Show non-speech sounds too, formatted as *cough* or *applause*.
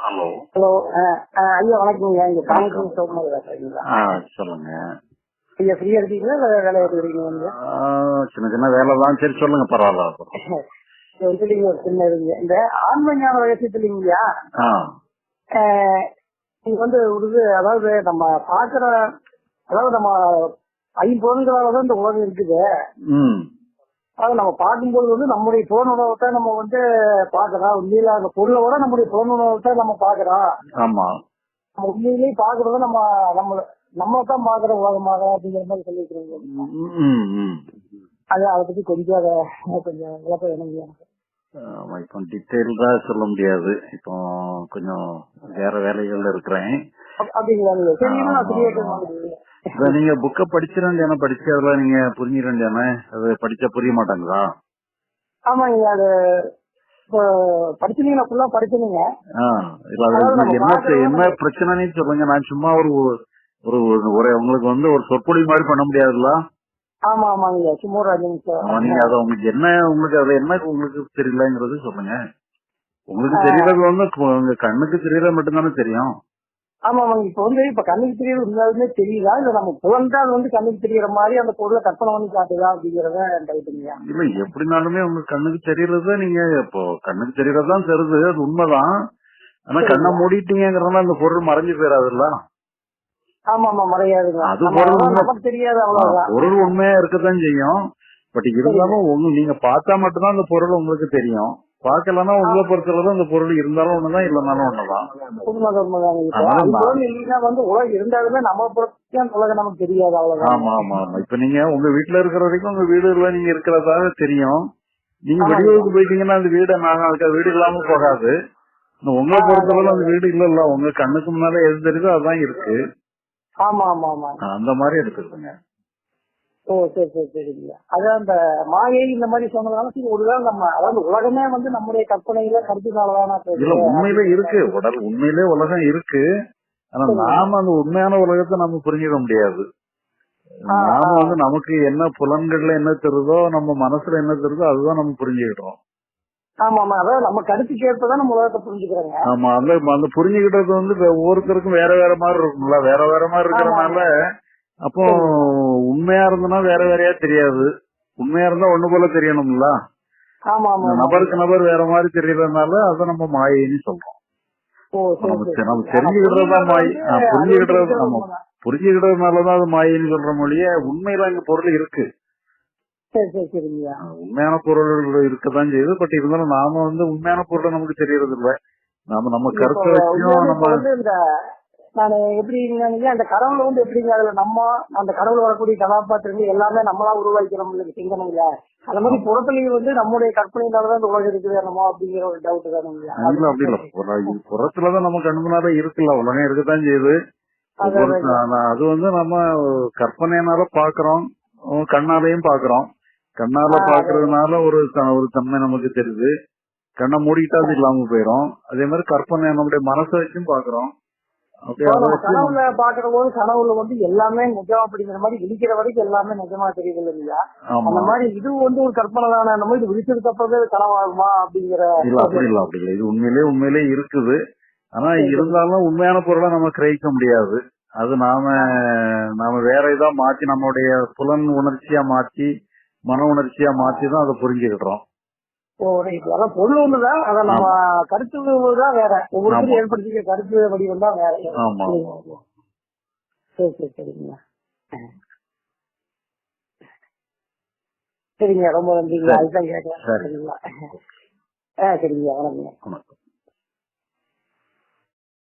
Hello. Hello ஐயா வணக்கங்க இங்க காங்கிரஸ் சோமர் சொல்லுங்க. ஐயா ஃப்ரீயா இருக்கீங்களா? இல்ல வேலை எடுக்கிறீங்க நீங்க? ஆ, சின்ன சின்ன வேலை தான். சரி சொல்லுங்க பரவாயில்ல. *laughs* நீங்க ஒரு சின்ன இருங்க இந்த ஆன்ம ஞான விஷயத்துல இல்லையா நீங்க வந்து ஒரு இது அதாவது நம்ம பாக்குற அதாவது நம்ம ஐம்பொருள்களாலதான் இந்த உலகம் இருக்குது. அதாவது நம்ம பார்க்கும்போது வந்து நம்முடைய புலனுணர்வத்தை நம்ம வந்து பாக்குறோம் உண்மையில அந்த பொருளை விட நம்முடைய புலனுணர்வத்தை நம்ம பாக்குறோம் ஆமா. நம்ம உண்மையிலேயே பாக்குறது நம்ம நம்ம நம்ம தான் பாக்குற உலகமாக அப்படிங்கிற மாதிரி ம். அது அதை பத்தி கொஞ்சம் அதை கொஞ்சம் விளக்கம் எனக்கு ஆமா, இப்போ டீட்டெயில்டா சொல்ல முடியாது. இப்போ கொஞ்சம் வேற வேலைகள்ல இருக்கிறேன். அப்~ அப்படிங்களா? நீங்க சரி ஆமா, ஆமா. புக்க படிச்சிருந்தேனா படிச்சதுல நீங்க புரிஞ்சிருந்தேனே அது படிச்சா புரிய மாட்டாங்களா? ஆமாங்க அது இப்போ படிச்சீங்கன்னா ஃபுல்லா படிச்சீங்க இல்ல அது என்ன என்ன பிரச்சனைன்னு சொல்லுங்க. நான் சும்மா ஒரு ஒரு ஒரு- உங்களுக்கு வந்து ஒரு சொற்பொழி மாதிரி பண்ண முடியாதுல்ல? ஆமா ஆமாங்க நிமிஷம். ஆமா, நீங்க அதை உங்களுக்கு என்ன உங்களுக்கு அது என்ன உங்களுக்கு தெரியலங்கிறது சொல்லுங்க. உங்களுக்கு தெரியறது வந்து உங்க கண்ணுக்கு தெரியறது மட்டும்தானே தெரியும். ஆமா ஆமாங்க. இப்ப வந்து இப்ப கண்ணுக்கு தெரியறது உண்மையாலுமே தெரியுதா? இல்ல நம்ம புலன்தான் அது வந்து கண்ணுக்கு தெரியற மாதிரி அந்த பொருளை கற்பனை பண்ணி காட்டுதா அப்படிங்கறத டவுட்டுங்க இல்ல எப்படினாலுமே உங்க கண்ணுக்கு தெரியறத நீங்க இப்போ கண்ணுக்கு தெரியறதுதான் தெரியுது. அது உண்மைதான். ஆனா கண்ணை மூடிட்டீங்கிறதுனால அந்த பொருள் மறைஞ்சு போயிடாதுல்ல ஆமா ஆமா மறையாதுங்க. அது பொருள் தெரியாது அவ்வளவுதான். பொருள் உண்மையா இருக்கத்தான் செய்யும். பட் இருந்தாலும் உங்க நீங்க பார்த்தா மட்டும்தான் அந்த பொருள் உங்களுக்கு தெரியும். பார்க்கலன்னா உங்களை பொறுத்தளவு அந்த பொருள் இருந்தாலும் ஒண்ணுதான் இல்லைனாலும் ஒண்ணுதான். உண்மைதான் வந்து உலகம் இருந்தாலுமே நம்ம பொறுத்து அந்த உலகம் நமக்கு தெரியாது அவ்வளவுதான். ஆமா ஆமா ஆமா. இப்ப நீங்க உங்க வீட்டுல இருக்கிற வரைக்கும் உங்க வீடுல நீங்க இருக்கிறதாக தெரியும். நீங்க. வெளியூருக்கு போயிட்டீங்கன்னா அந்த வீடு நாங்க அதுக்கு வீடு இல்லாம போகாது. உங்களை பொறுத்தளவு அந்த. வீடு இல்ல இல்ல உங்க கண்ணுக்கு முன்னால எது தெரியுதோ அதான் இருக்கு. ஆமா ஆமா ஆமா. அந்த மாதிரி எடுத்துக்கோங்க. ஓ சரி சரி சரிங்க அதான் அந்த மாயை இந்த மாதிரி சொன்னதுனால சரி ஒருவேளை நம்ம அதாவது உலகமே வந்து நம்முடைய கற்பனையில கருத்துனாலதான் இல்ல உண்மையிலே இருக்கு. உடல் உண்மையிலே உலகம் இருக்கு. ஆனா. நாம அந்த உண்மையான உலகத்தை நம்ம புரிஞ்சுக்க முடியாது. நாம. வந்து நமக்கு என்ன புலன்கள்ல என்ன தெரியுதோ நம்ம மனசுல என்ன தெரியுதோ அதுதான் நம்ம புரிஞ்சுக்கிட்டோம். ஆமா ஆமா. அதாவது நம்ம கருத்துக்கு ஏற்பதான் நம்ம உலகத்தை புரிஞ்சுக்கிறோங்க. ஆமா அந்த அந்த புரிஞ்சுக்கிட்டது வந்து ஒவ்வொருத்தருக்கும் வேற வேற மாதிரி இருக்கும்ல. வேற வேற மாதிரி இருக்கிறதுனால அப்போ உண்மையா இருந்தனா வேற வேறையா தெரியாது. உண்மையா இருந்தா ஒண்ணு போல தெரியணும்ல. நபருக்கு நபர் வேற மாதிரி தெரியறதுனால அதை நம்ம மாயின்னு சொல்றோம். நம்ம சரி. தெ- நம்ம ஆனா தெரிஞ்சுக்கிட்டது தான் மாய். புரிஞ்சுக்கிட்டது உண்மைதான். புரிஞ்சுக்கிட்டதுனாலதான் அது மாயின்னு சொல்ற மொழிய உண்மையில அங்க பொருள் இருக்கு. உண்மையான பொருள் இருக்கதான் செய்யுது. பட் இருந்தாலும் நாம வந்து உண்மையான பொருளை நமக்கு தெரியறது இல்ல நாம நம்ம கருத்தை வச்சும் நம்ம நான் எப்படிங்க அந்த கடவுள் வந்து எப்படிங்க அதுல நம்ம அந்த கடவுள் வரக்கூடிய கதாபாத்திரங்கள் எல்லாமே நம்மளா உருவாக்கிறோம் சிந்தனையில அந்த மாதிரி புறத்துலயும் வந்து நம்முடைய கற்பனையினாலதான் இந்த உலகம் இருக்குது என்னமோ அப்படிங்கிற ஒரு டவுட் தானுங்க இல்ல அப்படி இல்ல. புற- புறத்துலதான் நம்ம கண்ணு முன்னால இருக்குல்ல. உலகம் இருக்கத்தான் செய்யுது. அது வந்து நம்ம கற்பனையினால பாக்குறோம். கண்ணாலையும் பாக்குறோம். கண்ணால பாக்குறதுனால ஒரு ஒரு தன்மை நமக்கு தெரியுது. கண்ணை மூடிட்டா அது இல்லாம போயிரும். அதே மாதிரி கற்பனை நம்முடைய மனசை வச்சும் பாக்குறோம். கனவுல பாக்குற போது கனவுல வந்து எல்லாமே நிஜம் அப்படிங்கிற மாதிரி விழிக்கிற வரைக்கும் எல்லாமே நிஜமா தெரியுது இல்லையா? அந்த மாதிரி இது வந்து ஒரு கற்பனை தானே நம்ம இது விழிச்சதுக்கு அப்புறம் கனவாகுமா அப்படிங்கிற இல்ல அப்படி இல்ல அப்படி இல்ல. இது உண்மையிலே உண்மையிலே இருக்குது. ஆனா. இருந்தாலும் உண்மையான பொருளை நம்ம கிரகிக்க முடியாது. அது நாம நாம வேற இதா மாத்தி நம்மளுடைய புலன் உணர்ச்சியா மாத்தி மன உணர்ச்சியா மாத்தி தான் அதை புரிஞ்சுக்கிட்டோம் அதான் பொருள் ஒண்ணுதான் அதை நம்ம கருத்து தான் வேற. ஒவ்வொருத்தரும். ஏற்படுத்திக்க கருத்து வடிவம் தான் வேற சரி சரி சரிங்க சரிங்க ரொம்ப நன்றிங்க. அதுதான் சரி. சரிங்களா? ஆ சரிங்க. வணக்கங்க. வணக்கம்.